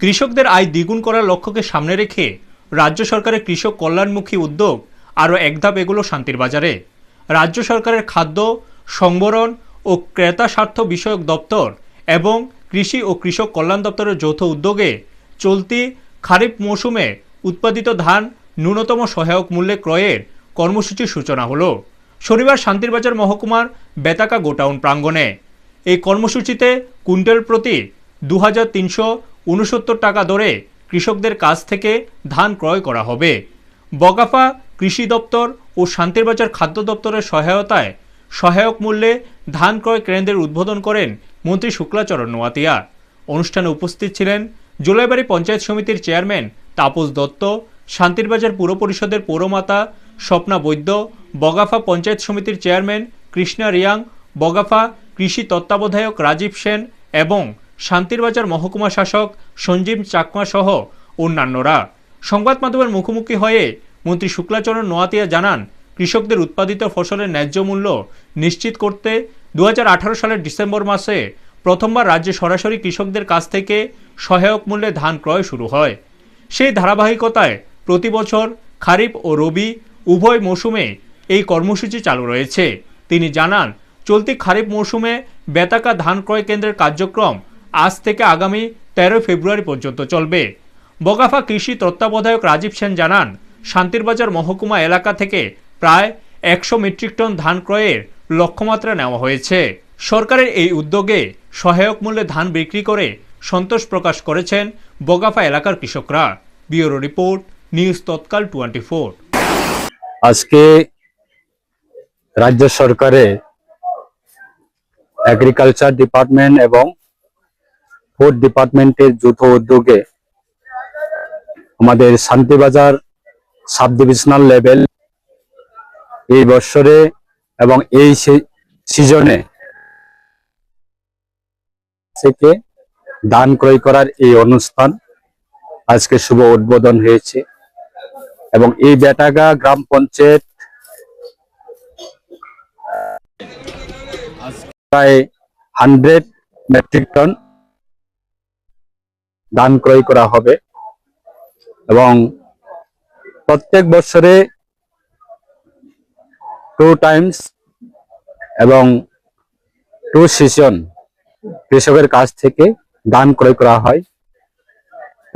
কৃষকদের আয় দ্বিগুণ করার লক্ষ্যকে সামনে রেখে রাজ্য সরকারের কৃষক কল্যাণমুখী উদ্যোগ আরও একধাপ এগুলো শান্তির বাজারে। রাজ্য সরকারের খাদ্য, সংবরণ ও ক্রেতা স্বার্থ বিষয়ক দপ্তর এবং কৃষি ও কৃষক কল্যাণ দপ্তরের যৌথ উদ্যোগে চলতি খারিফ মৌসুমে উৎপাদিত ধান ন্যূনতম সহায়ক মূল্যে ক্রয়ের কর্মসূচির সূচনা হলো। শনিবার শান্তিরবাজার মহকুমার বেতাকা গোটাউন প্রাঙ্গণে। এই কর্মসূচিতে কুইন্টাল প্রতি দু হাজার তিনশো উনসত্তর টাকা দরে কৃষকদের কাছ থেকে ধান ক্রয় করা হবে। বগাফা কৃষি দপ্তর ও শান্তিরবাজার খাদ্য দপ্তরের সহায়তায় সহায়ক মূল্যে ধান ক্রয় কেন্দ্রের উদ্বোধন করেন মন্ত্রী শুক্লাচরণ নোয়াতিয়া অনুষ্ঠানে উপস্থিত ছিলেন জুলাইবাড়ি পঞ্চায়েত সমিতির চেয়ারম্যান তাপস দত্ত, শান্তিরবাজার পুর পরিষদের পৌরমাতা স্বপ্না বৈদ্য, বগাফা পঞ্চায়েত সমিতির চেয়ারম্যান কৃষ্ণা রিয়াং, বগাফা কৃষি তত্ত্বাবধায়ক রাজীব সেন এবং শান্তিরবাজার মহকুমা শাসক সঞ্জীব চাকমা সহ অন্যান্যরা। সংবাদ মাধ্যমের মুখোমুখি হয়ে মন্ত্রী শুক্লাচরণ নোয়াতিয়া জানান, কৃষকদের উৎপাদিত ফসলের ন্যায্য মূল্য নিশ্চিত করতে দু হাজার আঠারো সালের ডিসেম্বর মাসে প্রথমবার রাজ্যে সরাসরি কৃষকদের কাছ থেকে সহায়ক মূল্যে ধান ক্রয় শুরু হয়। সেই ধারাবাহিকতায় প্রতি বছর খারিফ ও রবি উভয় মৌসুমে এই কর্মসূচি চালু রয়েছে। তিনি জানান, চলতি খারিফ মৌসুমে বেতাকা ধান ক্রয় কেন্দ্রের কার্যক্রম আজ থেকে আগামী তেরো ফেব্রুয়ারি পর্যন্ত চলবে। বগাফা কৃষি তত্ত্বাবধায়ক রাজীব সেন জানান, শান্তিরবাজার মহকুমা এলাকা থেকে প্রায় একশো মেট্রিক টন ধান ক্রয়ের লক্ষ্যমাত্রা নেওয়া হয়েছে। সরকারের এই উদ্যোগে সহায়ক মূল্যে ধান বিক্রি করে সন্তোষ প্রকাশ করেছেন বগাফা এলাকার কৃষকরা। Bureau report, news Tatkal twenty four আজকে রাজ্য সরকারের এগ্রিকালচার ডিপার্টমেন্ট এবং ফুড ডিপার্টমেন্টের যৌথ উদ্যোগে আমাদের শান্তিবাজার সাব ডিভিশনাল লেভেল এই বছরে এবং এই সিজনে থেকে দান ক্রয় করার এই অনুষ্ঠান আজকে শুভ উদ্বোধন হয়েছে এবং এই বেটাগা গ্রাম পঞ্চায়েত প্রায় হান্ড্রেড মেট্রিক টন দান ক্রয় করা হবে। এবং প্রত্যেক বছরে টু টাইমস এবং টু সিজন কৃষকের কাছ থেকে দান ক্রয় করা হয়।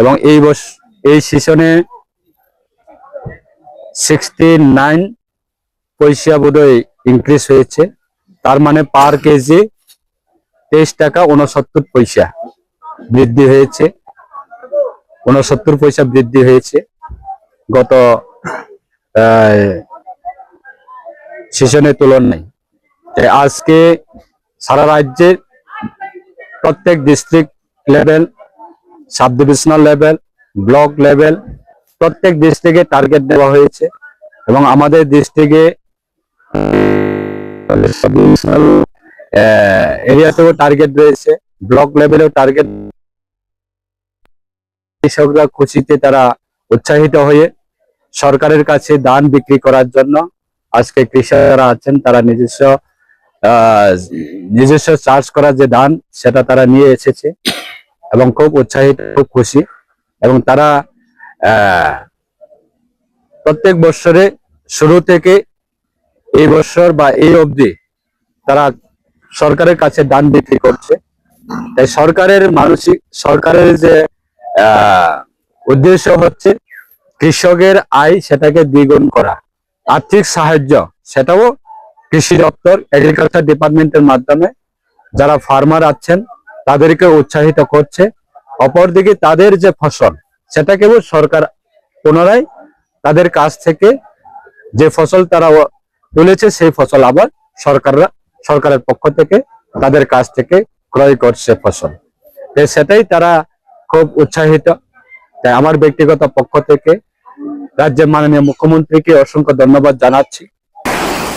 এবং এই বস, এই সিজনে সিক্সটি নাইন পয়সা বোধহয় ইনক্রিজ হয়েছে। তার মানে পার কেজি তেইশ টাকা উনসত্তর পয়সা বৃদ্ধি হয়েছে। উনসত্তর পয়সা বৃদ্ধি হয়েছে। গত সেশনের তুলনায়। আজকে সারা রাজ্যের প্রত্যেক district level sub divisional level block level প্রত্যেক ডিস্ট্রিক্টে টার্গেট দেওয়া হয়েছে এবং আমাদের ডিস্ট্রিক্টে এরিয়াতেও টার্গেট রয়েছে ব্লক লেভেলেও টার্গেট কৃষকরা খুশিতে তারা উৎসাহিত হয়ে সরকারের কাছে ধান বিক্রি করার জন্য আজকে কৃষকরা আছেন, তারা নিজস্ব নিজস্ব চাষ করা যে ধান, সেটা তারা নিয়ে এসেছে এবং খুব উৎসাহিত, খুব খুশি এবং তারা প্রত্যেক বছরে শুরু থেকে এই বছর বা এই অবধি তারা সরকারের কাছে দান বিক্রি করছে। তাই সরকারের মানসিক, সরকারের যে উদ্দেশ্য হচ্ছে কৃষকের আয় সেটাকে দ্বিগুণ করা। আর্থিক সাহায্য, সেটাও কৃষি দপ্তর এগ্রিকালচার ডিপার্টমেন্টের মাধ্যমে। যারা ফার্মার আছেন, তাদেরকে উৎসাহিত করছে। অপরদিকে তাদের যে ফসল, সেটাকেও সরকার পুনরায় তাদের কাছ থেকে যে ফসল তারা তুলেছে, সেই ফসল আবার সরকাররা, সরকারের পক্ষ থেকে তাদের কাছ থেকে ক্রয় করছে ফসল। সেটাই তারা খুব উৎসাহিত। তাই আমার ব্যক্তিগত পক্ষ থেকে রাজ্যের মাননীয় মুখ্যমন্ত্রীকে অসংখ্য ধন্যবাদ জানাচ্ছি।